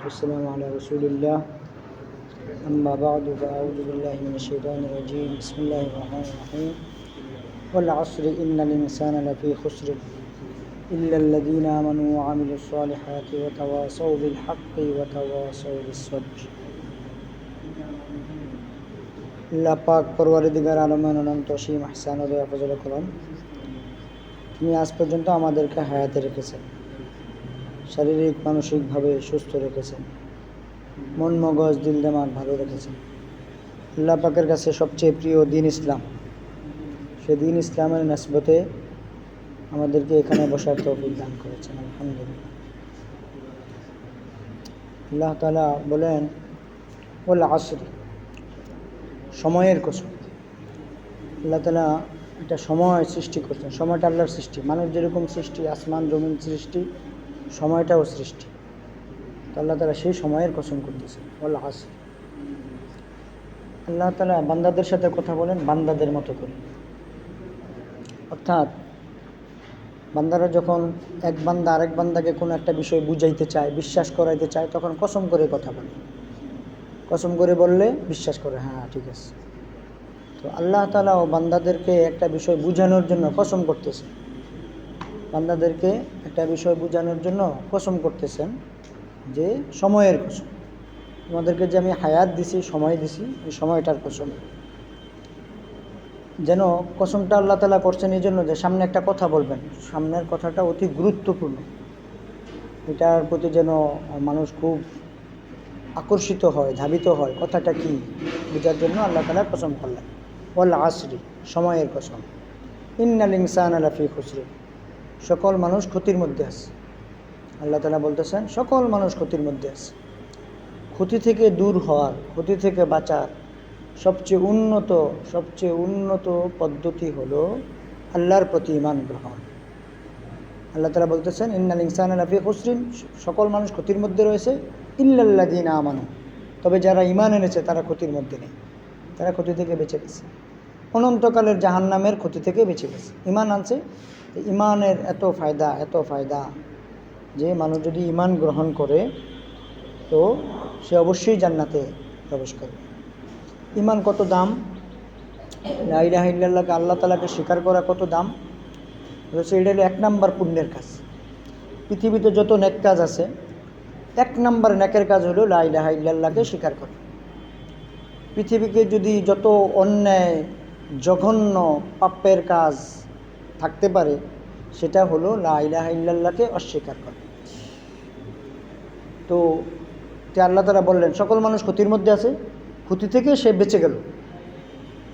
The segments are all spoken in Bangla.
والسلام على رسول الله أما بعد فأعوذ بالله من الشيطان الرجيم بسم الله الرحمن الرحيم والعصر إن الإنسان لفي خسر إلا الذين آمنوا وعملوا الصالحات وتواصوا بالحق وتواصوا بالصبر আল্লাহ পাক পরওয়ারিদিগার আলমান অনন্ত সীম হাসান উদয় ফজল কলম তিনি আজ পর্যন্ত আমাদেরকে হায়াতে রেখেছেন শারীরিক, মানসিকভাবে সুস্থ রেখেছেন। মন মগজ, দিল দেমাগ ভালো রেখেছেন। আল্লাহ পাকের কাছে সবচেয়ে প্রিয় দিন ইসলাম। সে দিন ইসলামের নসবতে আমাদেরকে এখানে বসার তৌফিক দান করেছেন, আলহামদুলিল্লাহ। আল্লাহ তালা বলেন ওল আসরি সময়ের কসম। আল্লাহ তালা একটা সময় সৃষ্টি করছেন। সময়টা আল্লাহর সৃষ্টি। মানুষ যেরকম সৃষ্টি, আসমান, জমিন সৃষ্টি সময়টাও সৃষ্টি। আল্লাহ তালা সেই সময়ের কসম করতেছে ওল আসর। আল্লাহ তালা বান্দাদের সাথে কথা বলেন, বান্দাদের মতো করে অর্থাৎ বান্দারা যখন এক বান্দা আরেক বান্দাকে কোনো একটা বিষয় বুঝাইতে চায়, বিশ্বাস করাইতে চায়, তখন কসম করে কথা বলে। কসম করে বললে বিশ্বাস করে হ্যাঁ ঠিক আছে। তো আল্লাহ তালা ও বান্দাদেরকে একটা বিষয় বোঝানোর জন্য কসম করতেছে। বান্দাদেরকে একটা বিষয় বোঝানোর জন্য কসম করতেছেন যে সময়ের কসম। তোমাদেরকে যে আমি হায়াত দিছি, সময় দিছি, এই সময়টার কসম। যেন কসমটা আল্লাহ তালা করছেন এই জন্য যে সামনে একটা কথা বলবেন। সামনের কথাটা অতি গুরুত্বপূর্ণ। এটার প্রতি যেন মানুষ খুব আকর্ষিত হয়, ধাবিত হয়, কথাটা কি? বোঝার জন্য আল্লাহ তালা কসম করলেন। ওয়াল আসরি, সময়ের কসম। ইন্নাল ইনসান আলাফি খুসরি। সকল মানুষ ক্ষতির মধ্যে আছে। আল্লাহ তালা বলতেছেন, সকল মানুষ ক্ষতির মধ্যে আছে। ক্ষতি থেকে দূর হওয়ার, ক্ষতি থেকে বাঁচার সবচেয়ে উন্নত সবচেয়ে উন্নত পদ্ধতি হলো আল্লাহর প্রতি ইমান গ্রহণ। আল্লাহ তালা বলতেছেন, ইন্নাল ইনসান আলাফি খুসরিন সকল মানুষ ক্ষতির মধ্যে রয়েছে। ইল্লাল্লাদিন আমানু। তবে যারা ইমান এনেছে, তারা ক্ষতির মধ্যে নেই। তারা ক্ষতি থেকে বেঁচে গেছে। অনন্তকালের জাহান্নামের ক্ষতি থেকে বেঁচে গেছে। ইমান আনছে। ইমানের এত ফায়দা এত ফায়দা যে মানুষ যদি ইমান গ্রহণ করে, তো সে অবশ্যই জান্নাতে প্রবেশ করবে। ইমান কত দাম? লাইলাহ আল্লাহ তালাকে স্বীকার করা কত দাম? এটা হলো এক নাম্বার পুণ্যের কাজ। পৃথিবীতে যত নেক কাজ আছে, এক নাম্বার নেকের কাজ হলো লাইলাহা ইল্লাল্লাহকে স্বীকার করা। পৃথিবীকে যদি যত অন্যায় জঘন্য পাপের কাজ থাকতে পারে, সেটা হলো লাইলাহা ইল্লাল্লাহকে অস্বীকার করা। তো তে আল্লাহ তারা বললেন, সকল মানুষ ক্ষতির মধ্যে আছে, ক্ষতি থেকে সে বেঁচে গেল।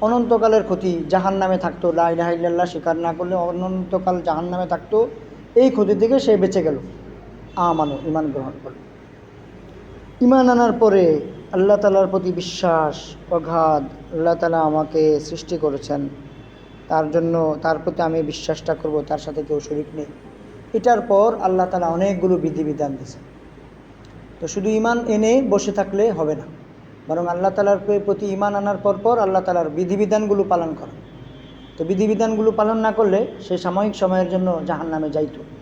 অনন্তকালের ক্ষতি জাহান নামে থাকতো লাইলাহা ইল্লাল্লাহ স্বীকার না করলে অনন্তকাল জাহান নামে থাকতো, এই ক্ষতি থেকে সে বেঁচে গেল। আমানো ইমান গ্রহণ করল। ইমান আনার পরে আল্লাহ তালার প্রতি বিশ্বাস, অগাধ আল্লাহ তালা আমাকে সৃষ্টি করেছেন। তার জন্য, তার প্রতি আমি বিশ্বাসটা করব, তার সাথে কেউ শরিক নেই। এটার পর আল্লাহ তালা অনেকগুলো বিধিবিধান দিয়েছেন। তো শুধু ইমান এনে বসে থাকলে হবে না। বরং আল্লাহ তালার প্রতি ইমান আনার পর পর আল্লাহ তালার বিধিবিধানগুলো পালন করা। তো বিধিবিধানগুলো পালন না করলে সে সাময়িক সময়ের জন্য জাহান নামে যাইতো।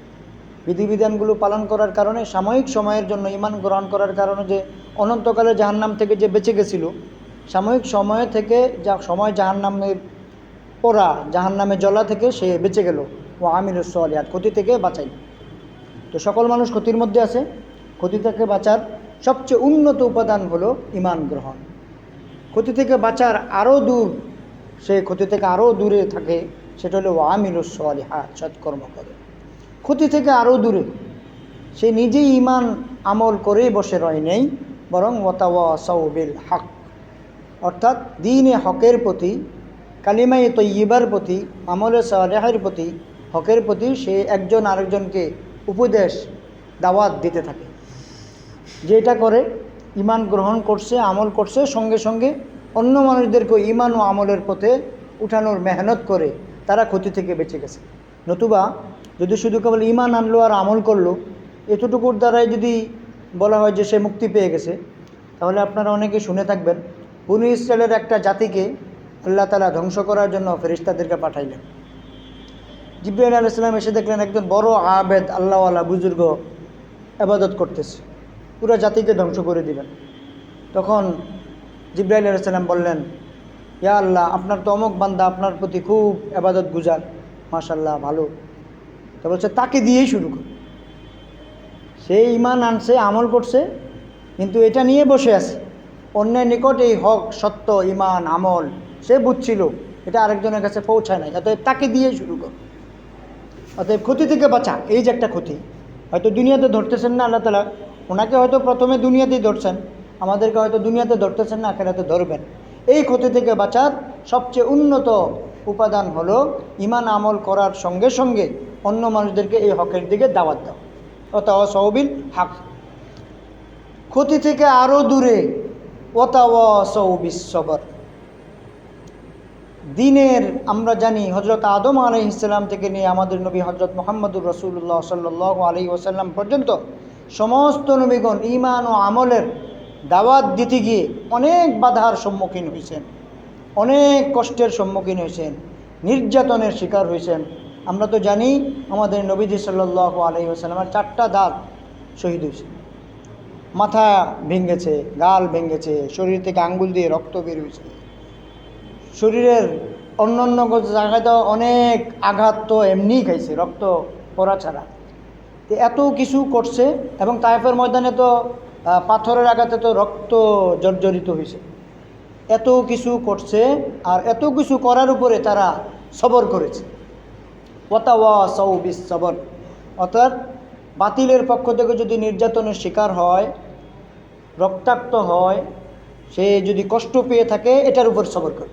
বিধিবিধানগুলো পালন করার কারণে, সাময়িক সময়ের জন্য ইমান গ্রহণ করার কারণে যে অনন্তকালে জাহান্নাম থেকে যে বেঁচে গেছিল, সাময়িক সময় থেকে যা, সময় জাহান্নামের পড়া, জাহান্নামে জলা থেকে সে বেঁচে গেল। ও আমির সোয়ালিয়াত ক্ষতি থেকে বাঁচাই তো সকল মানুষ ক্ষতির মধ্যে আছে। ক্ষতি থেকে বাঁচার সবচেয়ে উন্নত উপাদান হলো ইমান গ্রহণ। ক্ষতি থেকে বাঁচার আরও দূর, সে ক্ষতি থেকে আরও দূরে থাকে, সেটা হলো আমির সোয়ালিহাত সৎকর্ম করে। ক্ষতি থেকে আরও দূরে। সে নিজেই ইমান আমল করেই বসে রয় নেই, বরং ওয়াতাওয়া সৌবিল হক। অর্থাৎ দিনে হকের প্রতি কালিমাই তৈবার প্রতি, আমলে সালেহের প্রতি, হকের প্রতি সে একজন আরেকজনকে উপদেশ, দাওয়াত দিতে থাকে। যেটা করে ইমান গ্রহণ করছে, আমল করছে, সঙ্গে সঙ্গে অন্য মানুষদেরকেও ইমান ও আমলের পথে উঠানোর মেহনত করে তারা ক্ষতি থেকে বেঁচে গেছে। নতুবা যদি শুধু কেবল ইমান আনলো আর আমল করল, এতটুকুর দ্বারাই যদি বলা হয় যে সে মুক্তি পেয়ে গেছে, তাহলে আপনারা অনেকে শুনে থাকবেন, বনু ইসরায়েলের একটা জাতিকে আল্লাহ তালা ধ্বংস করার জন্য ফেরিস্তাদেরকে পাঠাইলেন। জিব্রাইল আলাইসাল্লাম এসে দেখলেন, একজন বড় আবেদ, আল্লাহওয়ালা, বুজুর্গ আবাদত করতেছে। পুরো জাতিকে ধ্বংস করে দিবেন। তখন জিব্রাইল আলাইসাল্লাম বললেন, ইয়া আল্লাহ, আপনার তো অমুক বান্দা, আপনার প্রতি খুব আবাদত গুজার। মাশাল্লাহ ভালো। তা বলছে, তাকে দিয়েই শুরু কর। সে ইমান আনছে, আমল করছে, কিন্তু এটা নিয়ে বসে আছে। অন্যের নিকট এই হক, সত্য, ইমান, আমল, সে বুঝছিল, এটা আরেকজনের কাছে পৌঁছায় নাই। অতএব তাকে দিয়ে শুরু কর। অতএব ক্ষতি থেকে বাঁচা, এই যে একটা ক্ষতি। হয়তো দুনিয়াতে ধরতেছেন না আল্লাহ তালা ওনাকে হয়তো প্রথমে দুনিয়াতেই ধরছেন, আমাদেরকে হয়তো দুনিয়াতে ধরতেছেন না, আখেরাতে ধরবেন। এই ক্ষতি থেকে বাঁচার সবচেয়ে উন্নত উপাদান হলো ইমান আমল করার সঙ্গে সঙ্গে অন্য মানুষদেরকে এই হকের দিকে দাওয়াত দাও। অথবা সহবিল হাক। ক্ষতি থেকে আরও দূরে সবর। দিনের, আমরা জানি হজরত আদম আলহ ইসলাম থেকে নিয়ে আমাদের নবী হজরত মোহাম্মদুর রসুল্লাহ সাল্লাহ আলী ওসাল্লাম পর্যন্ত সমস্ত নবীগণ ইমান ও আমলের দাওয়াত দিতে গিয়ে অনেক বাধার সম্মুখীন হয়েছেন অনেক কষ্টের সম্মুখীন হয়েছেন নির্যাতনের শিকার হয়েছেন আমরা তো জানি আমাদের নবীজি সাল্লাহ আলহি ওসাল্লামের চারটা দাঁত শহীদ হয়েছে। মাথা ভেঙেছে, গাল ভেঙেছে, শরীর থেকে আঙ্গুল দিয়ে রক্ত বের হয়েছে। শরীরের অন্য অন্য জায়গায় তো অনেক আঘাত তো এমনিই খাইছে, রক্ত পড়া ছাড়া। তো এত কিছু করছে এবং তাইফের ময়দানে তো পাথরের আঘাতে তো রক্ত জর্জরিত হয়েছে। এত কিছু করছে আর এত কিছু করার উপরে তারা সবর করেছে। ওয়াতাওয়া সৌবিস সবর অর্থাৎ বাতিলের পক্ষ থেকে যদি নির্যাতনের শিকার হয়, রক্তাক্ত হয়, সে যদি কষ্ট পেয়ে থাকে, এটার উপর সবর করে।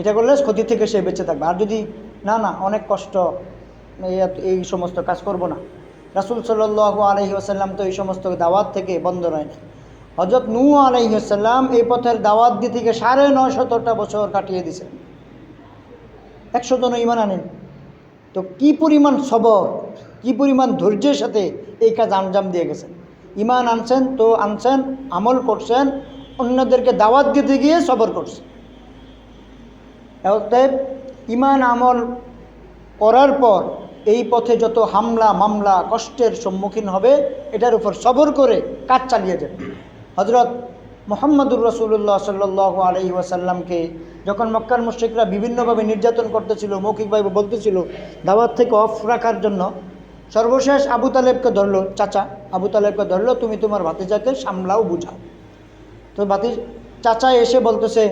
এটা করলে ক্ষতি থেকে সে বেঁচে থাকবে। আর যদি না না, অনেক কষ্ট, এই সমস্ত কাজ করব না। রাসুল সাল্লাহ আলহি আসাল্লাম তো এই সমস্ত দাওয়াত থেকে বন্ধ রয় না হজরত নূ আলহি আসাল্লাম এই পথের দাওয়াত দিয়ে থেকে সাড়ে নয় শতটা বছর কাটিয়ে দিয়েছেন। একশো জন ইমান আনেন। তো কি পরিমাণ সবর, কি পরিমাণ ধৈর্যের সাথে এই কাজ আঞ্জাম দিয়ে গেছেন? ইমান আনছেন, তো আনছেন, আমল করছেন, অন্যদেরকে দাওয়াত দিতে গিয়ে সবর করছেন। অতএব ইমান আমল করার পর এই পথে যত হামলা, মামলা, কষ্টের সম্মুখীন হবে, এটার উপর সবর করে কাজ চালিয়ে যাবে হজরত মোহাম্মদুর রসুল্লাহ সাল্লাহ আলহি ওয়াসাল্লামকে, যখন মক্কার মুশ্রিকরা বিভিন্নভাবে নির্যাতন করতেছিল, মৌখিকভাবে বলতেছিল, দাওয়াত থেকে অফ রাখার জন্য, সর্বশেষ আবু তালেবকে ধরলো, চাচা, আবু তালেবকে ধরলো, তুমি তোমার ভাতিজাকে সামলাও, বুঝাও। তো ভাতি, চাচা এসে বলতেছে,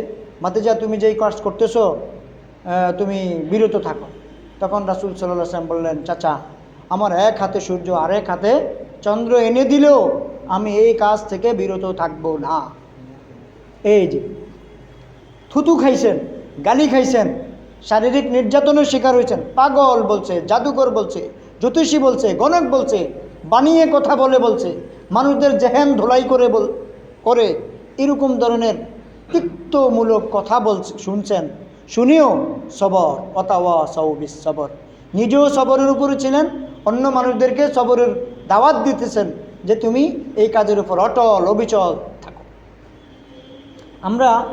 ভাতিজা, তুমি যেই কাজ করতেছো তুমি বিরত থাকো। তখন রাসুল সাল্লাহ আসলাম বললেন, চাচা, আমার এক হাতে সূর্য আর এক হাতে চন্দ্র এনে দিলেও আমি এই কাজ থেকে বিরত থাকব না। এই যে, থুতু খাইছেন, গালি খাইছেন, শারীরিক নির্যাতনের শিকার হয়েছেন পাগল বলছে, জাদুকর বলছে, জ্যোতিষী বলছে, গণক বলছে, বানিয়ে কথা বলে বলছে, মানুষদের জেহেন ধোলাই করে বল, করে, এরকম ধরনের তিক্তমূলক কথা বলছে, শুনছেন? শুনিও, সবর, অতাওয়া সৌবিস সবর। নিজেও সবরের উপরে ছিলেন, অন্য মানুষদেরকে সবরের দাওয়াত দিতেছেন যে তুমি এই কাজের উপর অটল, অবিচল আমরা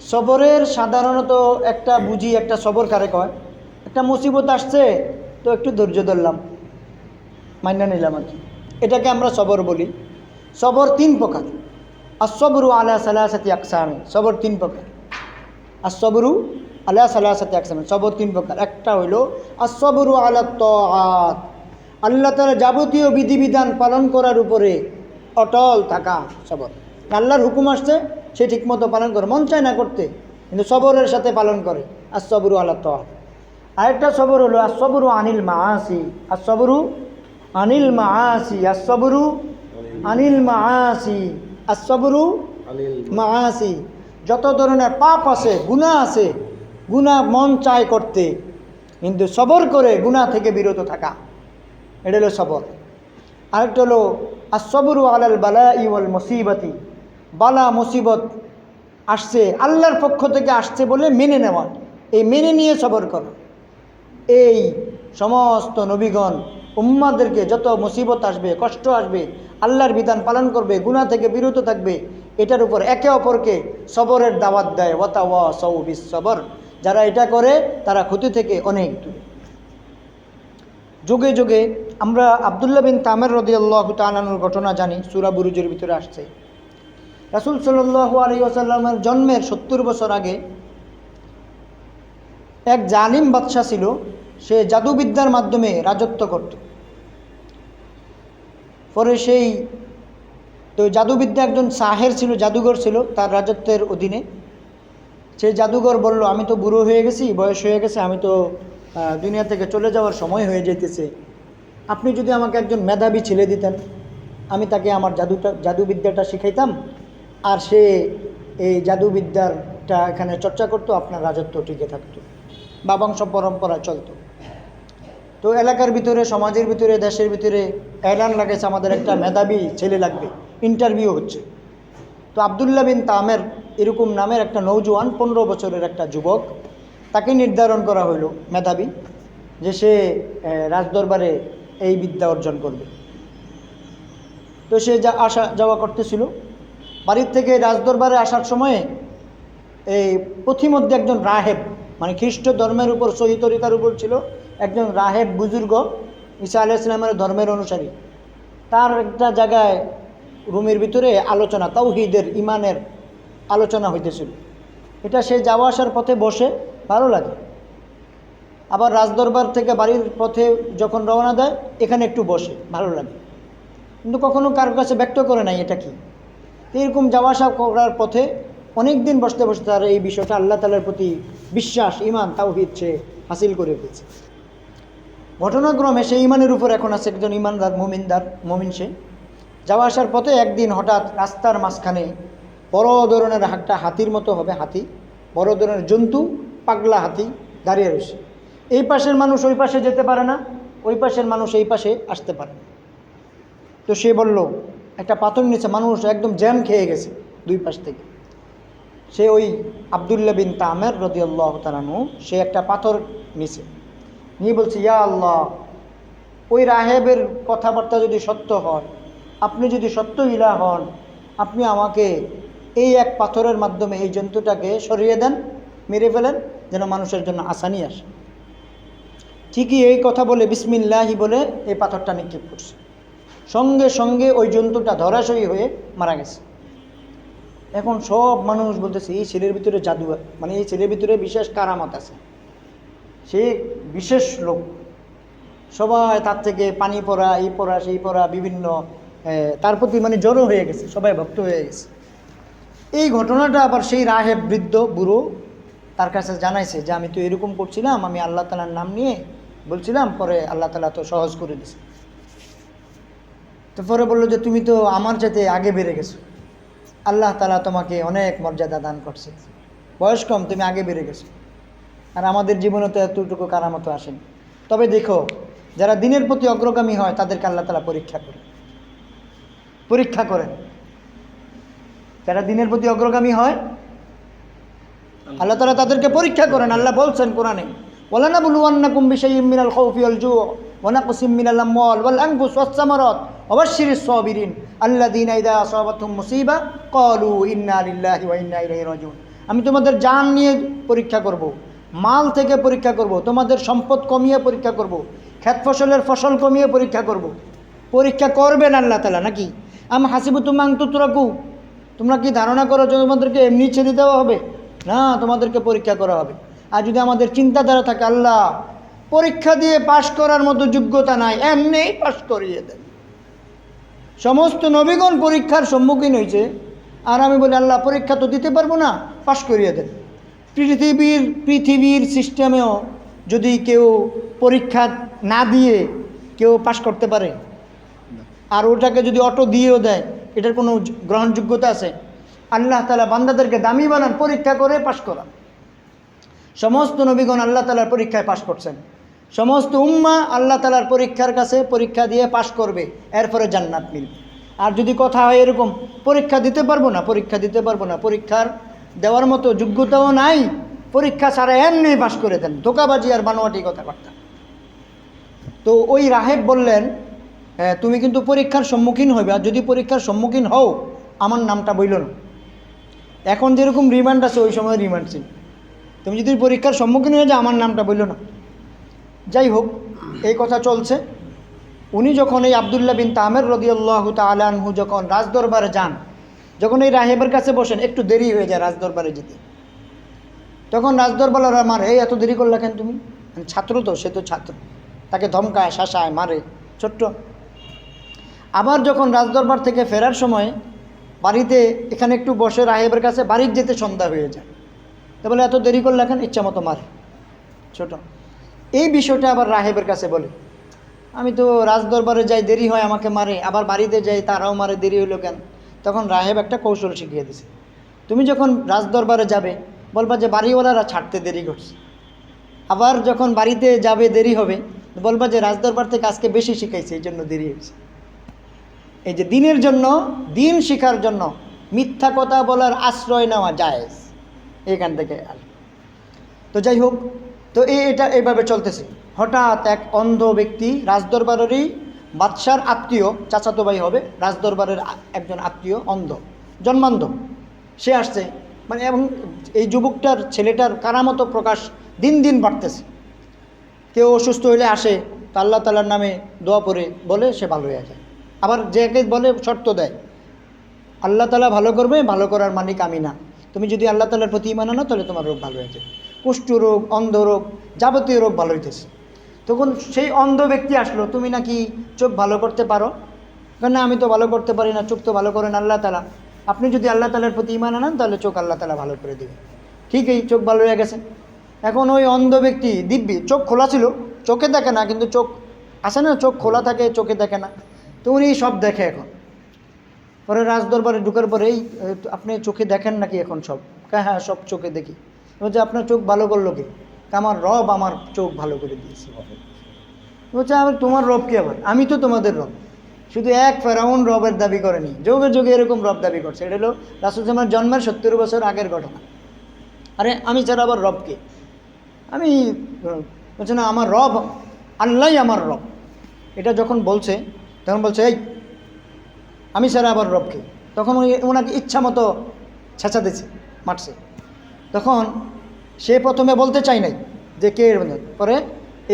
সবরের সাধারণত একটা বুঝি, একটা সবর কারে কয়? একটা মুসিবত আসছে, তো একটু ধৈর্য ধরলাম মান্য নিলাম আর কি। এটাকে আমরা সবর বলি। সবর তিন প্রকার। আর সবরু আলা সালাসাতি আকসামে সবর তিন প্রকার। আর সবরু আলা সালাসাতি আকসামে সবর তিন প্রকার। একটা হইল আর সবরু আলা তাআত। আল্লাহ তাআলা যাবতীয় বিধিবিধান পালন করার উপরে অটল থাকা সবর। আল্লাহর হুকুম আসছে সে ঠিকমতো পালন করে মন চায় না করতে কিন্তু সবরের সাথে পালন করে। আর সবরু আলা তাআত আরেকটা সবর হলো আর সবরু আনিল মাআসি আর সবরু আনিল মাআসি আর সবরু আনিল মাআসি আর সবরু মাআসি। যত ধরনের পাপ আছে গুনাহ আছে গুনাহ মন চায় করতে কিন্তু সবর করে গুনাহ থেকে বিরত থাকা এটা হলো সবর। আরেকটা হলো আর সবরু আলাল বালা ইওয়াল মুসিবতি। বালা মুসিবত আসছে, আল্লাহর পক্ষ থেকে আসছে বলে মেনে নেওয়া। এই মেনে নিয়ে সবর করো। এই সমস্ত নবীগণ, উম্মাদেরকে যত মুসিবত আসবে, কষ্ট আসবে, আল্লাহর বিধান পালন করবে, গুনাহ থেকে বিরত থাকবে, এটার উপর একে অপরকে সবরের দাওয়াত দেয়। ওয়াতা ওয়া সৌবিস সবর যারা এটা করে, তারা ক্ষতি থেকে অনেক দূরে। যুগে যুগে আমরা আবদুল্লাহ বিন তামের রদিয়াল্লাহ তালানুর ঘটনা জানি, সুরা বুরুজের ভিতরে আসছে। রাসুল সাল্লু আলী আসাল্লামের জন্মের সত্তর বছর আগে এক জালিম বাদশাহ ছিল, সে জাদুবিদ্যার মাধ্যমে রাজত্ব করত। পরে সেই, তো জাদুবিদ্যা একজন সাহের ছিল, জাদুঘর ছিল তার রাজত্বের অধীনে। সেই জাদুঘর বলল, আমি তো বুড়ো হয়ে গেছি, বয়স হয়ে গেছে, আমি তো দুনিয়া থেকে চলে যাওয়ার সময় হয়ে যেতেছে আপনি যদি আমাকে একজন মেধাবী ছেলে দিতেন, আমি তাকে আমার জাদুটা, জাদুবিদ্যাটা শিখাইতাম আর সে এই জাদুবিদ্যারটা এখানে চর্চা করতো, আপনার রাজত্ব টিকে থাকতো। বা বংশ পরম্পরা চলতো। তো এলাকার ভিতরে, সমাজের ভিতরে, দেশের ভিতরে এলান লাগেছে আমাদের একটা মেধাবী ছেলে লাগবে। ইন্টারভিউ হচ্ছে। তো আবদুল্লাহ বিন তামের এরকম নামের একটা নৌজওয়ান পনেরো বছরের একটা যুবক, তাকে নির্ধারণ করা হলো মেধাবী, যে সে রাজদরবারে এই বিদ্যা অর্জন করবে। তো সে যা আসা যাওয়া করতেছিল। বাড়ির থেকে রাজদরবারে আসার সময়ে এই পথিমধ্যে একজন রাহেব মানে খ্রিস্ট ধর্মের উপর সহি তরিকার উপর ছিল, একজন রাহেব বুজুর্গ, ঈসা আলাহ ইসলামের ধর্মের অনুসারী। তার একটা জায়গায় রুমের ভিতরে আলোচনা, তাওহিদের ইমানের আলোচনা হইতেছিল। এটা সে যাওয়া আসার পথে বসে, ভালো লাগে। আবার রাজদরবার থেকে বাড়ির পথে যখন রওনা দেয়, এখানে একটু বসে, ভালো লাগে। কিন্তু কখনো কারোর কাছে ব্যক্ত করে নাই এটা কি? এরকম যাওয়া আসা করার পথে অনেক দিন বসতে বসতে তার এই বিষয়টা আল্লাহ তালার প্রতি বিশ্বাস ইমান তাওহিদ সে হাসিল করে ফেলছে। ঘটনাক্রমে সেই ইমানের উপর এখন আছে একজন ইমানদার মুমিনদার, মুমিন সে। যাওয়া আসার পথে একদিন হঠাৎ রাস্তার মাঝখানে বড় ধরনের একটা হাতির মতো হবে, হাতি। বড় ধরনের জন্তু, পাগলা হাতি দাঁড়িয়ে রয়েছে। এই পাশের মানুষ ওই পাশে যেতে পারে না, ওই পাশের মানুষ এই পাশে আসতে পারে না। তো সে বলল একটা পাথর নিচে মানুষ একদম জ্যাম খেয়ে গেছে দুই পাশ থেকে। সে ওই আবদুল্লাহ বিন তামের রদিয়াল্লাহ তালানু সে একটা পাথর নিচে নিয়ে বলছে, ইয়া আল্লাহ, ওই রাহেবের কথাবার্তা যদি সত্য হয়, আপনি যদি সত্য ইলা হন, আপনি আমাকে এই এক পাথরের মাধ্যমে এই জন্তুটাকে সরিয়ে দেন, মেরে ফেলেন, যেন মানুষের জন্য আসানি আসে। ঠিকই এই কথা বলে বিসমিল্লাহি বলে এই পাথরটা নিক্ষেপ করছে। সঙ্গে সঙ্গে ওই জন্তুটা ধরাশয়ী হয়ে মারা গেছে। এখন সব মানুষ বলতেছে, এই ছেলের ভিতরে জাদু মানে এই ছেলের ভিতরে বিশেষ কারামত আছে। সে বিশেষ লোক। সবাই তার থেকে পানি পড়া এই পড়া সেই পড়া বিভিন্ন তার প্রতি মানে জড়ো হয়ে গেছে, সবাই ভক্ত হয়ে গেছে। এই ঘটনাটা আবার সেই রাহেব বৃদ্ধ বুড়ো তার কাছে জানাইছে যে, আমি তো এরকম করছিলাম, আমি আল্লাহ তালার নাম নিয়ে বলছিলাম, পরে আল্লাহ তালা তো সহজ করে দিছে তো পরে বলল যে, তুমি তো আমার চাইতে আগে বেড়ে গেছো। আল্লাহ তালা তোমাকে অনেক মর্যাদা দান করছে। বয়স কম, তুমি আগে বেড়ে গেছো। আর আমাদের জীবনে তো এতটুকু কারামতো আসেনি। তবে দেখো, যারা দিনের প্রতি অগ্রগামী হয়, তাদেরকে আল্লাহ তালা পরীক্ষা করে। পরীক্ষা করেন। যারা দিনের প্রতি অগ্রগামী হয়, আল্লাহ তালা তাদেরকে পরীক্ষা করেন। আল্লাহ বলছেন কোরআনে ওলানা বুলুয়ান্নাকুম বিশাইয়্যিম মিনাল খাউফি ওয়াল জু' ওয়া নাকসিম মিনাল আমওয়াল ওয়াল আনফুস ওয়াস বাশশিরিস সাবিরিন ইযা আসাবাতহুম মুসিবা ক্বালু ইন্না ইন্না আমি তোমাদের জান নিয়ে পরীক্ষা করব। মাল থেকে পরীক্ষা করব। তোমাদের সম্পদ কমিয়ে পরীক্ষা করব। ক্ষেত ফসলের ফসল কমিয়ে পরীক্ষা করব। পরীক্ষা করবেন আল্লাহ তালা নাকি আমি হাসিবু তুমাং তুতরাকু তোমরা কি ধারণা করো যে তোমাদেরকে এমনি ছেড়ে দেওয়া হবে না, তোমাদেরকে পরীক্ষা করা হবে আর যদি আমাদের চিন্তাধারা থাকে, আল্লাহ, পরীক্ষা দিয়ে পাশ করার মতো যোগ্যতা নাই এমনিই পাশ করিয়ে দেন সমস্ত নবীগণ পরীক্ষার সম্মুখীন হয়েছে। আর আমি বলি, আল্লাহ, পরীক্ষা তো দিতে পারব না, পাশ করিয়ে দেন। পৃথিবীর পৃথিবীর সিস্টেমেও যদি কেউ পরীক্ষা না দিয়ে কেউ পাশ করতে পারে, আর ওটাকে যদি অটো দিয়েও দেয়, এটার কোনো গ্রহণযোগ্যতা আছে? আল্লাহ তালা বান্দাদেরকে দামি বানান, পরীক্ষা করে পাশ করা সমস্ত নবীগণ আল্লাহ তালার পরীক্ষায় পাশ করছেন। সমস্ত উম্মা আল্লাহ তালার পরীক্ষার কাছে পরীক্ষা দিয়ে পাশ করবে এরপরে জান্নাত মিলবে। আর যদি কথা হয় এরকম পরীক্ষা দিতে পারব না পরীক্ষা দিতে পারব না পরীক্ষার দেওয়ার মতো যোগ্যতাও নাই পরীক্ষা ছাড়া এমনি পাশ করে দেন। ধোকাবাজি আর বানোয়াটি কথাবার্তা। তো ওই রাহেব বললেন "হ্যাঁ, তুমি কিন্তু পরীক্ষার সম্মুখীন হইবে আর যদি পরীক্ষার সম্মুখীন হও আমার নামটা বইল না। এখন যেরকম রিমান্ড আছে ওই সময় রিমান্ড ছিল। তুমি যদি পরীক্ষার সম্মুখীন হয়ে যাও আমার নামটা বইল না। যাই হোক, এই কথা চলছে। উনি যখন এই আবদুল্লাহ বিন তামের রদিয়াল্লাহ তালানহু যখন রাজদরবারে যান, যখন এই রাহেবের কাছে বসেন, একটু দেরি হয়ে যায় রাজদরবারে যেতে। তখন রাজদরবালারা মারে, এই এত দেরি করলা কেন তুমি? ছাত্র তো, সে তো ছাত্র। তাকে ধমকায়, শাসায় মারে, ছোট্ট। আবার যখন রাজদরবার থেকে ফেরার সময় বাড়িতে এখানে একটু বসে রাহেবের কাছে বাড়ির যেতে সন্ধ্যা হয়ে যায়। তো বলে, এত দেরি করলে কেন? ইচ্ছা মতো মারে। ছোট। এই বিষয়টা আবার রাহেবের কাছে বলে। আমি তো রাজদরবারে যাই দেরি হয় আমাকে মারে, আবার বাড়িতে যাই তারাও মারে, দেরি হইল কেন? তখন রাহেব একটা কৌশল শিখিয়ে দিছে। তুমি যখন রাজদরবারে যাবে, বলবা যে বাড়িওয়ালারা ছাড়তে দেরি করছে। আবার যখন বাড়িতে যাবে দেরি হবে, বলবা যে রাজদরবার থেকে আজকে বেশি শিখাইছে, এই জন্য দেরি হয়েছে এই যে দিনের জন্য, দিন শিখার জন্য মিথ্যা কথা বলার আশ্রয় নেওয়া যায় এখান থেকে আসবে। তো যাই হোক তো এই এটা এইভাবে চলতেছে। হঠাৎ এক অন্ধ ব্যক্তি রাজদরবারেরই বাদশার আত্মীয়, চাচাতো ভাই হবে, রাজদরবারের একজন আত্মীয় অন্ধ, জন্মান্ধ। সে আসছে মানে এবং এই যুবকটার ছেলেটার কারামতো প্রকাশ দিন দিন বাড়তেছে। কেউ অসুস্থ হইলে আসে, তা আল্লাহ তালার নামে দোয়া পরে বলে সে ভালো হয়ে যায়। আবার যাকে বলে শর্ত দেয়, আল্লাহ তালা ভালো করবে, ভালো করার মালিক আমি না। তুমি যদি আল্লাহ তালার প্রতি ইমান আনো, তাহলে তোমার রোগ ভালো হয়ে যাবে। কুষ্ঠ রোগ অন্ধ রোগ যাবতীয় রোগ ভালো হইতেছে। তখন সেই অন্ধ ব্যক্তি আসলো, তুমি নাকি চোখ ভালো করতে পারো? না, আমি তো ভালো করতে পারি না, চোখ তো ভালো করেন আল্লাহ তালা আপনি যদি আল্লাহ তালার প্রতি ইমান আনান, তাহলে চোখ আল্লাহ তালা ভালো করে দেবে ঠিক এই, চোখ ভালো হয়ে গেছে। এখন ওই অন্ধ ব্যক্তি, দিব্যি, চোখ খোলা ছিল, চোখে দেখে না, কিন্তু চোখ আসে না, চোখ খোলা থাকে, চোখে দেখে না। তো উনি সব দেখে এখন। পরে রাজদরবারে ঢুকার পরে, এই আপনি চোখে দেখেন নাকি এখন সব? কা হ্যাঁ সব চোখে দেখি। বলছে আপনার চোখ ভালো করল কে? আমার রব আমার চোখ ভালো করে দিয়েছে। বলছে আবার তোমার রব কি আবার? আমি তো তোমাদের রব। শুধু এক ফেরাউন রবের দাবি করেনি। যোগে যোগে এরকম রব দাবি করছে। এটা হলো রাসুল রাসুলজামার জন্মের সত্তর বছর আগের ঘটনা। আরে আমি ছাড়া আবার রবকে আমি, বলছে না, আমার রব আল্লাহই আমার রব। এটা যখন বলছে, তখন বলছে, এই, আমি ছাড়া আবার রবকে তখন ওনাকে ইচ্ছা মতো ছেঁচা দিচ্ছে মারছে। তখন সে প্রথমে বলতে চাই নাই যে কে পরে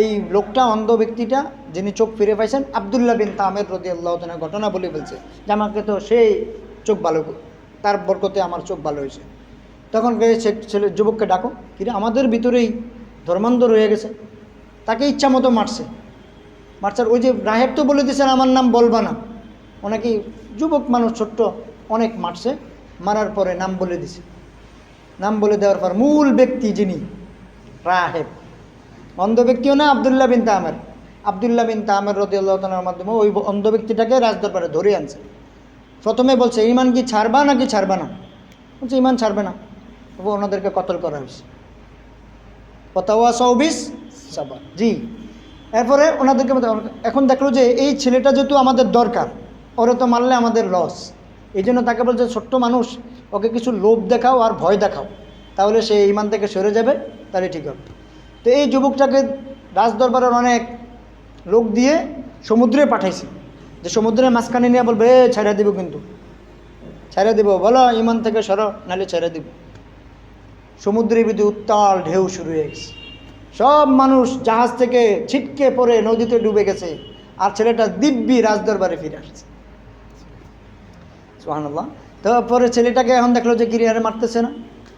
এই লোকটা, অন্ধ ব্যক্তিটা যিনি চোখ ফিরে পাইছেন, আবদুল্লাহ বিন তামের রদি আল্লাহ ঘটনা বলে বলছে যে, আমাকে তো সেই চোখ ভালো তার বরকতে আমার চোখ ভালো হয়েছে। তখন ছেলে যুবককে ডাকো কিরে আমাদের ভিতরেই ধর্মান্ধ রয়ে গেছে। তাকে ইচ্ছা মতো মারছে। মারছার ওই যে রাহেব তো বলে দিয়েছেন, আমার নাম বলবা না। ওনাকে যুবক মানুষ ছোট্ট অনেক মারছে, মারার পরে নাম বলে দিছে। নাম বলে দেওয়ার পর মূল ব্যক্তি যিনি, রাহেব। অন্ধ ব্যক্তিও না, আবদুল্লাহ বিন তামের। আবদুল্লাহ বিন তামের রদিউল্লাহর মাধ্যমে ওই অন্ধ ব্যক্তিটাকে রাজদরবারে ধরে আনছে। প্রথমে বলছে ইমান কি ছাড়বা নাকি ছাড়বা না? বলছে ইমান ছাড়বে না। তবু ওনাদেরকে কতল করা হয়েছে। পতাওয়া সৌবিস সাবা। জি। এরপরে ওনাদেরকে এখন দেখল যে এই ছেলেটা যেহেতু আমাদের দরকার, ওরে তো মারলে আমাদের লস এই জন্য তাকে বলছে, ছোট্ট মানুষ ওকে কিছু লোভ দেখাও আর ভয় দেখাও, তাহলে সে ইমান থেকে সরে যাবে, তাহলে ঠিক হবে। তো এই যুবকটাকে রাজদরবারের অনেক লোক দিয়ে সমুদ্রে পাঠাইছে। যে সমুদ্রের মাঝখানে নিয়ে বলবে, এ ছেড়ে দিব কিন্তু। ছেড়ে দিব। বলো, ইমান থেকে সরো, নাহলে ছেড়ে দিব। সমুদ্রের ভিতরে উত্তাল ঢেউ শুরু হয়ে গেছে। সব মানুষ জাহাজ থেকে ছিটকে পড়ে নদীতে ডুবে গেছে আর ছেলেটা দিব্যি রাজদরবারে ফিরে আসছে। সুহানুল্লাহ তারপরে ছেলেটাকে এখন দেখল যে গিরিহারে মারতেছে না।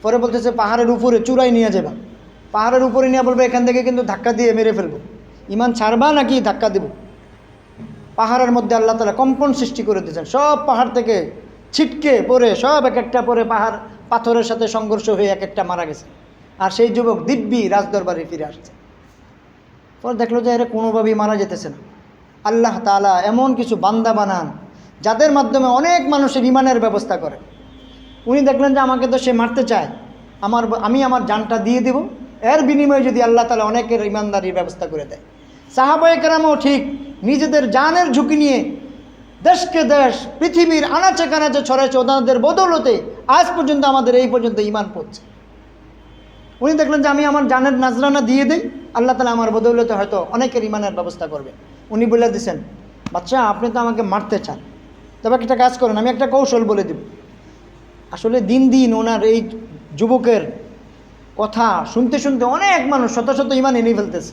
পরে বলতেছে, পাহাড়ের উপরে চূড়ায় নিয়ে যাবা। পাহাড়ের উপরে নিয়ে বলবে, এখান থেকে কিন্তু ধাক্কা দিয়ে মেরে ফেলব। ইমান ছাড়বা নাকি ধাক্কা দেব? পাহাড়ের মধ্যে আল্লাহ তালা কম্পন সৃষ্টি করে দিয়েছেন। সব পাহাড় থেকে ছিটকে পরে সব এক একটা পরে পাহাড়, পাথরের সাথে সংঘর্ষ হয়ে এক একটা মারা গেছে। আর সেই যুবক দিব্যি রাজদরবারে ফিরে আসছে। পরে দেখল যে এরা কোনোভাবেই মারা যেতেছে না। আল্লাহ তালা এমন কিছু বান্দা বানান যাদের মাধ্যমে অনেক মানুষের ইমানের ব্যবস্থা করে। উনি দেখলেন যে আমাকে তো সে মারতে চায়। আমার আমি আমার জানটা দিয়ে দেব। এর বিনিময়ে যদি আল্লাহ তালা অনেকের ইমানদারির ব্যবস্থা করে দেয়। সাহাবায়ে কেরামও ঠিক নিজেদের জানের ঝুঁকি নিয়ে দেশকে দেশ, পৃথিবীর আনাচে কানাচে ছড়াইছে ওনাদের বদৌলতে আজ পর্যন্ত আমাদের এই পর্যন্ত ইমান পড়ছে উনি দেখলেন যে আমি আমার জানের নাজরানা দিয়ে দিই, আল্লাহ তালা আমার বদৌলতে হয়তো অনেকের ইমানের ব্যবস্থা করবে। উনি বলে দিছেন, বাচ্চা, আপনি তো আমাকে মারতে চান। তবে একটা কাজ করেন, আমি একটা কৌশল বলে দিব। আসলে দিন দিন ওনার এই যুবকের কথা শুনতে শুনতে অনেক মানুষ শত শত ইমান এনে ফেলতেছে।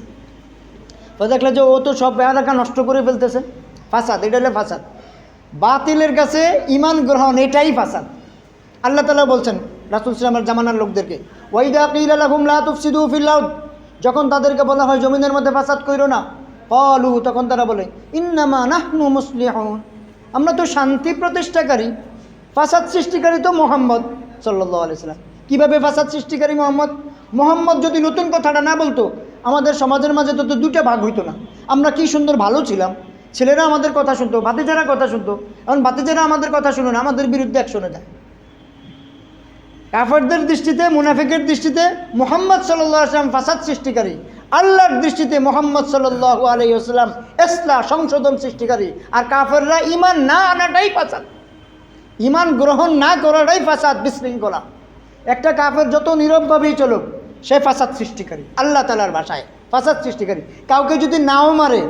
দেখলে যে ও তো সব এলাকা নষ্ট করে ফেলতেছে। ফাসাদ, এটা হলো ফাসাদ। বাতিলের কাছে ইমান গ্রহণ, এটাই ফাসাদ। আল্লাহ তালা বলছেন, রাসুল ইসলামের জামানার লোকদেরকে ওয়াইদা কিলাহুম লা তুফসিদু ফিল আরদ যখন তাদেরকে বলা হয়, জমিনের মধ্যে ফাসাদ কইরো না কলু তখন তারা বলে, ইন্নামা নাহনু মুসলিহুন আমরা তো শান্তি প্রতিষ্ঠাকারী, ফাসাদ সৃষ্টিকারী তো মোহাম্মদ সাল্লাহ আলাইসাল্লাম কীভাবে ফাসাদ সৃষ্টিকারী মোহাম্মদ? মোহাম্মদ যদি নতুন কথাটা না বলতো, আমাদের সমাজের মাঝে তো দুটা ভাগ হইতো না। আমরা কি সুন্দর ভালো ছিলাম? ছেলেরা আমাদের কথা শুনতো, ভাতিজারা কথা শুনতো। এখন ভাতিজারা আমাদের কথা শুনুন আমাদের বিরুদ্ধে এক একশনে যায় কাফেরদের দৃষ্টিতে, মুনাফিকের দৃষ্টিতে মোহাম্মদ সাল্লাহ আসলাম ফাসাদ সৃষ্টিকারী। আল্লাহর দৃষ্টিতে মোহাম্মদ সাল্লাহ আলাই আসলাম এসলা সংশোধন সৃষ্টিকারী। আর কাফেররা ইমান না আনাটাই ফাসাদ। ইমান গ্রহণ না করাটাই ফাসাদ, বিশৃঙ্খলা। একটা কাফের যত নীরবভাবেই চলুক, সে ফাসাদ সৃষ্টিকারী, আল্লাহ তালার ভাষায় ফাসাদ সৃষ্টিকারী। কাউকে যদি নাও মারে,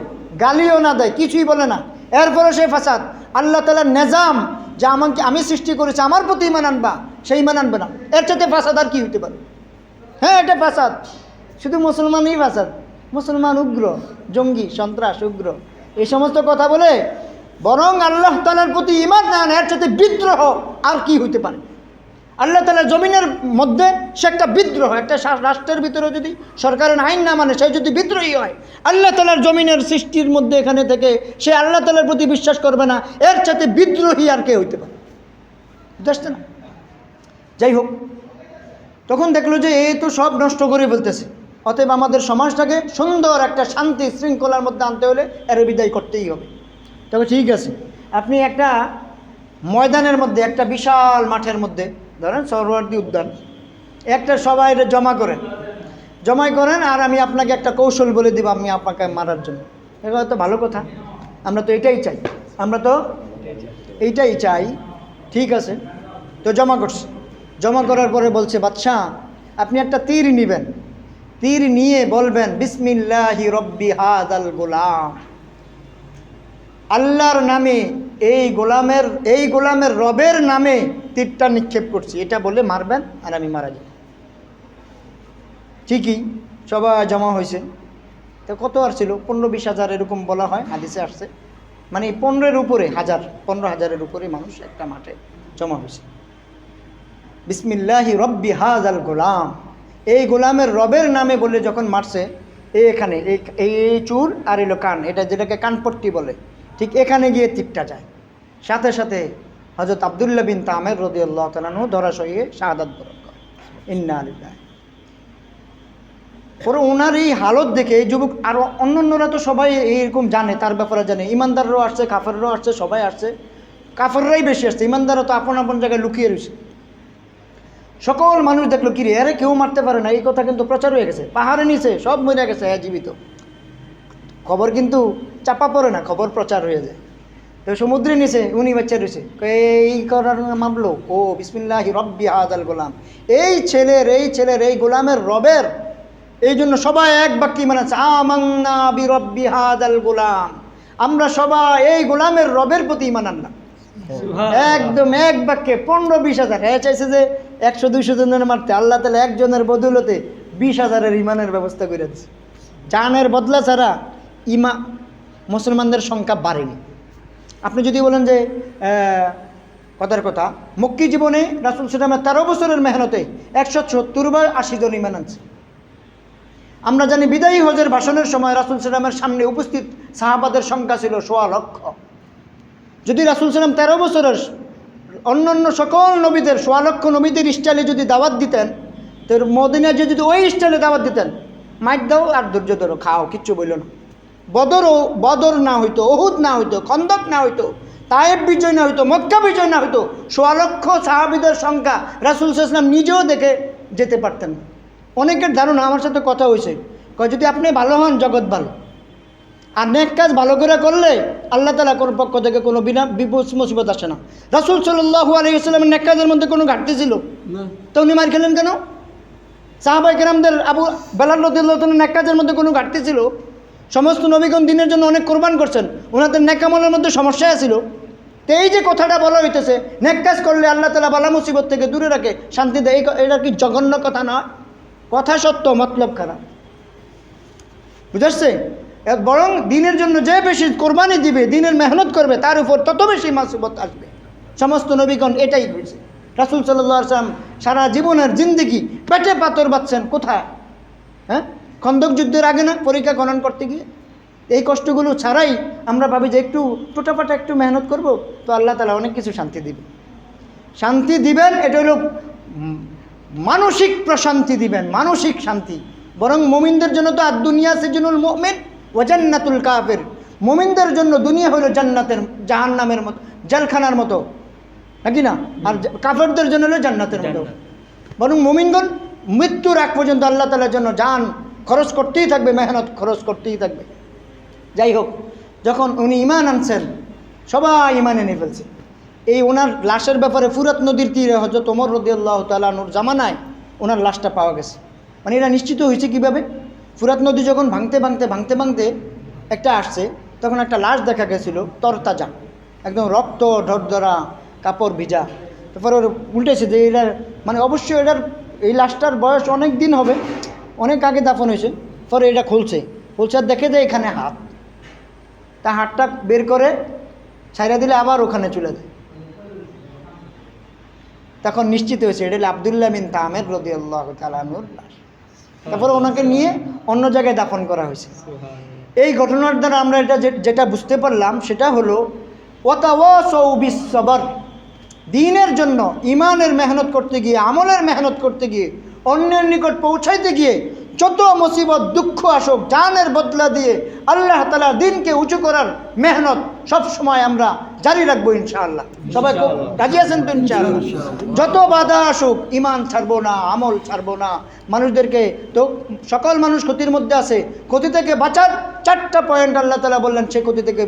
গালিও না দেয়, কিছুই বলে না এরপরে সে ফাসাদ। আল্লাহ তালার নেজাম যা আমাকে আমি সৃষ্টি করেছি, আমার প্রতি ইমান আনবা, সেই ইমান আনবে না। এর সাথে ফাসাদ আর কি হইতে পারে? হ্যাঁ এটা ফাসাদ। শুধু মুসলমানই ফাসাদ মুসলমান উগ্র, জঙ্গি, সন্ত্রাস, উগ্র। এই সমস্ত কথা বলে বরং আল্লাহ তালার প্রতি ইমান না এর সাথে বিদ্রোহ আর কি হইতে পারে? আল্লাহ তালার জমিনের মধ্যে সে একটা বিদ্রোহ, একটা রাষ্ট্রের ভিতরে যদি সরকারের আইন না মানে সে যদি বিদ্রোহী হয়, আল্লাহ তালার জমিনের সৃষ্টির মধ্যে এখানে থেকে সে আল্লাহ তালার প্রতি বিশ্বাস করবে না, এর সাথে বিদ্রোহী আর কে হইতে পারে? বুঝতে না যাই হোক, তখন দেখল যে এই তো সব নষ্ট করে ফেলতেছে। অতএব আমাদের সমাজটাকে সুন্দর একটা শান্তি শৃঙ্খলার মধ্যে আনতে হলে এর বিদায় করতেই হবে। তবে ঠিক আছে, আপনি একটা ময়দানের মধ্যে, একটা বিশাল মাঠের মধ্যে, ধরেন সরোয়ার্দি উদ্যান, একটা সবাই জমা করেন। জমাই করেন আর আমি আপনাকে একটা কৌশল বলে দিব আমি আপনাকে মারার জন্য। এগুলো তো ভালো কথা, আমরা তো এটাই চাই। আমরা তো এইটাই চাই, ঠিক আছে, তো জমা করছি। জমা করার পরে বলছে, বাদশাহ, আপনি একটা তীর নেবেন। তীর নিয়ে বলবেন, বিসমিল্লাহি রব্বি হাদাল গোলাম। আল্লাহর নামে, এই গোলামের এই গোলামের রবের নামে তীরটা নিক্ষেপ করছি। এটা বলে মারবেন আর আমি মারা যাব ঠিকই সবাই জমা হয়েছে। তো কত আর ছিল? পনেরো বিশ হাজার এরকম বলা হয়, হাদিসে আসছে। মানে পনেরোর উপরে, হাজার, পনেরো হাজারের উপরে মানুষ একটা মাঠে জমা হয়েছে। বিসমিল্লাহি রব্বি হাজ আল গোলাম। এই গোলামের রবের নামে বলে যখন মারছে এখানে, এই এই চুল আর এলো কান, এটা যেটাকে কানপট্টি বলে, ঠিক এখানে গিয়ে তীরটা যায়। সাথে সাথে হজরত আবদুল্লাহ বিন তামের রদি আল্লাহ তালানু ধরা সহিয়ে শাহাদাত বরণ করে। ইন্না আলিল্লাহ পরে ওনার এই হালত দেখে এই যুবক আরও অন্য অন্যরা তো সবাই এইরকম জানে, তার ব্যাপারে জানে। ইমানদাররাও আসছে, কাফেররাও আসছে, সবাই আসছে। কাফেররাই বেশি আসছে, ইমানদাররা তো আপন আপন জায়গায় লুকিয়ে রয়েছে। সকল মানুষ দেখল কিরে আরে কেউ মারতে পারে না। এই কথা কিন্তু প্রচার হয়ে গেছে। পাহাড়ে নিচে সব মরে গেছে হ্যাঁ জীবিত। খবর কিন্তু চাপা পড়ে না খবর প্রচার হয়ে যায়। তো সমুদ্রে নিচে উনি বাচ্চা রয়েছে। এই করার মামলো ও বিসমিল্লাহ রব্বি হাদাল গোলাম। এই ছেলের এই ছেলের এই গোলামের রবের? এই জন্য সবাই এক বাক্যই মানাচ্ছে আমান্না বি রব্বি হাদাল গোলাম। আমরা সবাই এই গোলামের রবের প্রতি ইমান না একদম এক বাক্যে পনেরো বিশ হাজার। হ্যাঁ চাইছে যে একশো দুইশো জনের মারতে। আল্লাহ তালা একজনের বদৌলতে বিশ হাজারের ইমানের ব্যবস্থা করে দিচ্ছে জানের বদলা ছাড়া ইমা মুসলমানদের সংখ্যা বাড়েনি। আপনি যদি বলেন যে কথার কথা, মক্কি জীবনে রাসুল সালামের তেরো বছরের মেহনতে একশো সত্তর বা আশি জন ইমান আনছে। আমরা জানি বিদায়ী হজের ভাষণের সময় রাসুল সালামের সামনে উপস্থিত সাহাবাদের সংখ্যা ছিল সোয়া লক্ষ। যদি রাসুল সালাম তেরো বছরের অন্য অন্য সকল নবীদের সোয়া লক্ষ নবীদের স্টাইলে যদি দাওয়াত দিতেন, তো মদিনা যে যদি ওই স্টাইলে দাওয়াত দিতেন মাইক দাও আর ধৈর্য ধরো, খাও, কিচ্ছু বলল না। বদরও বদর না হইতো ওহুদ না হইতো, খন্দক না হইতো, তায়েব বিজয় না হইতো, মক্কা বিজয় না হইতো সোয়া লক্ষ সাহাবিদের সংখ্যা রাসুল সাল্লাম নিজেও দেখে যেতে পারতেন অনেকের ধারণা, আমার সাথে কথা হয়েছে যদি আপনি ভালো হন, জগৎ ভালো। আর নেক কাজ ভালো করে করলে আল্লাহ তালা কোনো পক্ষ থেকে কোনো বিনা বিপদ মুসিবত আসে না। রাসুল সাল্লাহু আলহিহাস্লামের নেক কাজের মধ্যে কোনো ঘাটতি ছিল? তো উনি মার খেলেন কেন? সাহাবাই কেরামদের আবু বেলাল রদুল্লাহ নেক কাজের মধ্যে কোনো ঘাটতি ছিল? সমস্ত নবীগণ দিনের জন্য অনেক কোরবান করছেন ওনাদের নেকামলের মধ্যে সমস্যা ছিল। তো এই যে কথাটা বলা হইতেছে নেক কাজ করলে আল্লাহ তালা বালা মুসিবত থেকে দূরে রাখে শান্তি দেয় এটা কি জঘন্য কথা নয়? কথা সত্য মতলব খারাপ। বুঝাচ্ছে বরং দিনের জন্য যে বেশি কোরবানি দিবে, দিনের মেহনত করবে, তার উপর তত বেশি মাসুবত আসবে। সমস্ত নবীগণ এটাই হয়েছে রাসুল সাল্লাহ আসলাম সারা জীবনের জিন্দিগি পেটে পাথর বাচ্ছেন কোথায়? হ্যাঁ? খন্দক যুদ্ধের আগে না পরীক্ষা গণন করতে গিয়ে? এই কষ্টগুলো ছাড়াই আমরা ভাবি যে একটু টোটাপাটা একটু মেহনত করব, তো আল্লাহ তালা অনেক কিছু শান্তি দিবে শান্তি দিবেন, এটা হলো মানসিক প্রশান্তি দিবেন, মানসিক শান্তি। বরং মোমিনদের জন্য তো আর দুনিয়া সেজনুল মোমেন ও জান্নাতুল কাফের। মোমিনদের জন্য দুনিয়া হলো জান্নাতের জাহান্নামের মতো জেলখানার মতো। নাকি না? আর কাফেরদের জন্য হলো জান্নাতের মতো। বরং মোমিনগণ মৃত্যুর আগ পর্যন্ত আল্লাহ তালার জন্য যান খরচ করতেই থাকবে মেহনত খরচ করতেই থাকবে। যাই হোক যখন উনি ইমান আনছেন সবাই ইমান এনে ফেলছে। এই ওনার লাশের ব্যাপারে ফুরাত নদীর তীরে হজরত ওমর রদিয়াল্লাহ তালানুর জামানায় ওনার লাশটা পাওয়া গেছে। মানে এরা নিশ্চিত হয়েছে কীভাবে? ফুরাত নদী যখন ভাঙতে ভাঙতে ভাঙতে ভাঙতে একটা আসছে, তখন একটা লাশ দেখা গেছিল, তরতাজা। একদম রক্ত, ঢরধরা, কাপড় ভিজা। তারপরে ওর উল্টেছে যে এটার মানে অবশ্যই এটার, এই লাশটার বয়স অনেক দিন হবে, অনেক আগে দাফন হয়েছে, পরে এটা খুলছে। খুলছে দেখে দেয় এখানে হাত। তা হাতটা বের করে ছাইরা দিলে আবার ওখানে চলে যায়। তখন নিশ্চিত হয়েছে, এটা আবদুল্লাহ বিন তামের রদি আল্লাহ তারপরে ওনাকে নিয়ে অন্য জায়গায় দাফন করা হয়েছে। এই ঘটনার দ্বারা আমরা এটা যেটা বুঝতে পারলাম সেটা হলো ওতাওয়াসবিসবর দিনের জন্য ইমানের মেহনত করতে গিয়ে আমলের মেহনত করতে গিয়ে অন্যের নিকট পৌঁছাইতে গিয়ে যত মুসিবত দুঃখ আসুক জানের বদলা দিয়ে আল্লাহ তালা দিনকে উঁচু করার মেহনত সব সময় আমরা জারি রাখব ইনশাআল্লাহ। সবাই রাজি আছেন তো ইনশাআল্লাহ? যত বাধা আসুক ইমান ছাড়বো না আমল ছাড়বো না মানুষদেরকে তো সকল মানুষ ক্ষতির মধ্যে আছে ক্ষতি থেকে বাঁচার চারটা পয়েন্ট আল্লাহ তালা বললেন সে ক্ষতি থেকে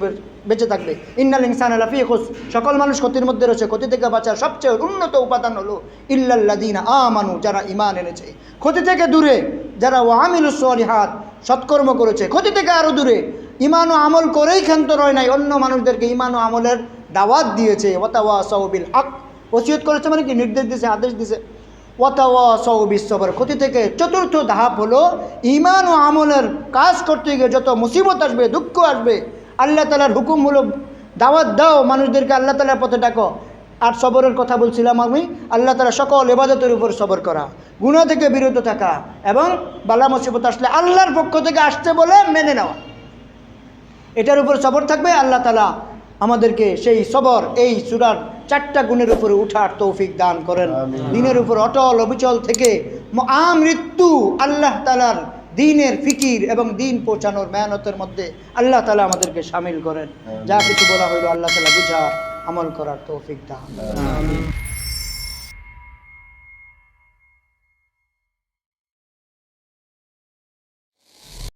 বেঁচে থাকবে। ইন্নাল ইনসান আলাফি খুশ সকল মানুষ ক্ষতির মধ্যে রয়েছে ক্ষতি থেকে বাঁচার সবচেয়ে উন্নত উপাদান হলো ইল্লাল্লাদিন আমানু যারা ইমান এনেছে। ক্ষতি থেকে দূরে যারা ও আমিলুসলিহাত সৎকর্ম করেছে ক্ষতি থেকে আরও দূরে। ইমান ও আমল করেই ক্ষান্ত রয় নাই। অন্য মানুষদেরকে ইমান ও আমলের দাওয়াত দিয়েছে। ওয়াতাওয়া সৌবিল হক। ওসিয়ত করেছে মানে কি? নির্দেশ দিয়েছে আদেশ দিয়েছে ওয়াতাওয়া সৌবিশ্বর ক্ষতি থেকে চতুর্থ ধাপ হলো ইমান ও আমলের কাজ করতে গিয়ে যত মুসিবত আসবে, দুঃখ আসবে, আল্লাহ তালার হুকুম হলো দাওয়াত দাও, মানুষদেরকে আল্লাহ তালার পথে ডাকো। আর সবরের কথা বলছিলাম আমি, আল্লাহ তালা সকল এবাদতের উপর সবর করা। গুণা থেকে বিরত থাকা এবং বালা মুসিবত আসলে আল্লাহর পক্ষ থেকে আসতে বলে মেনে নেওয়া। এটার উপর সবর থাকবে আল্লাহ তালা আমাদেরকে সেই সবর এই সুরার চারটা গুণের উপরে উঠার তৌফিক দান করেন। দিনের উপর অটল অবিচল থেকে আমৃত্যু আল্লাহ তালার দিনের ফিকির এবং দিন পৌঁছানোর মেহনতের মধ্যে আল্লাহ তালা আমাদেরকে সামিল করেন। যা কিছু বলা হইল আল্লাহ তালা বুঝার আমল করার তৌফিক দান।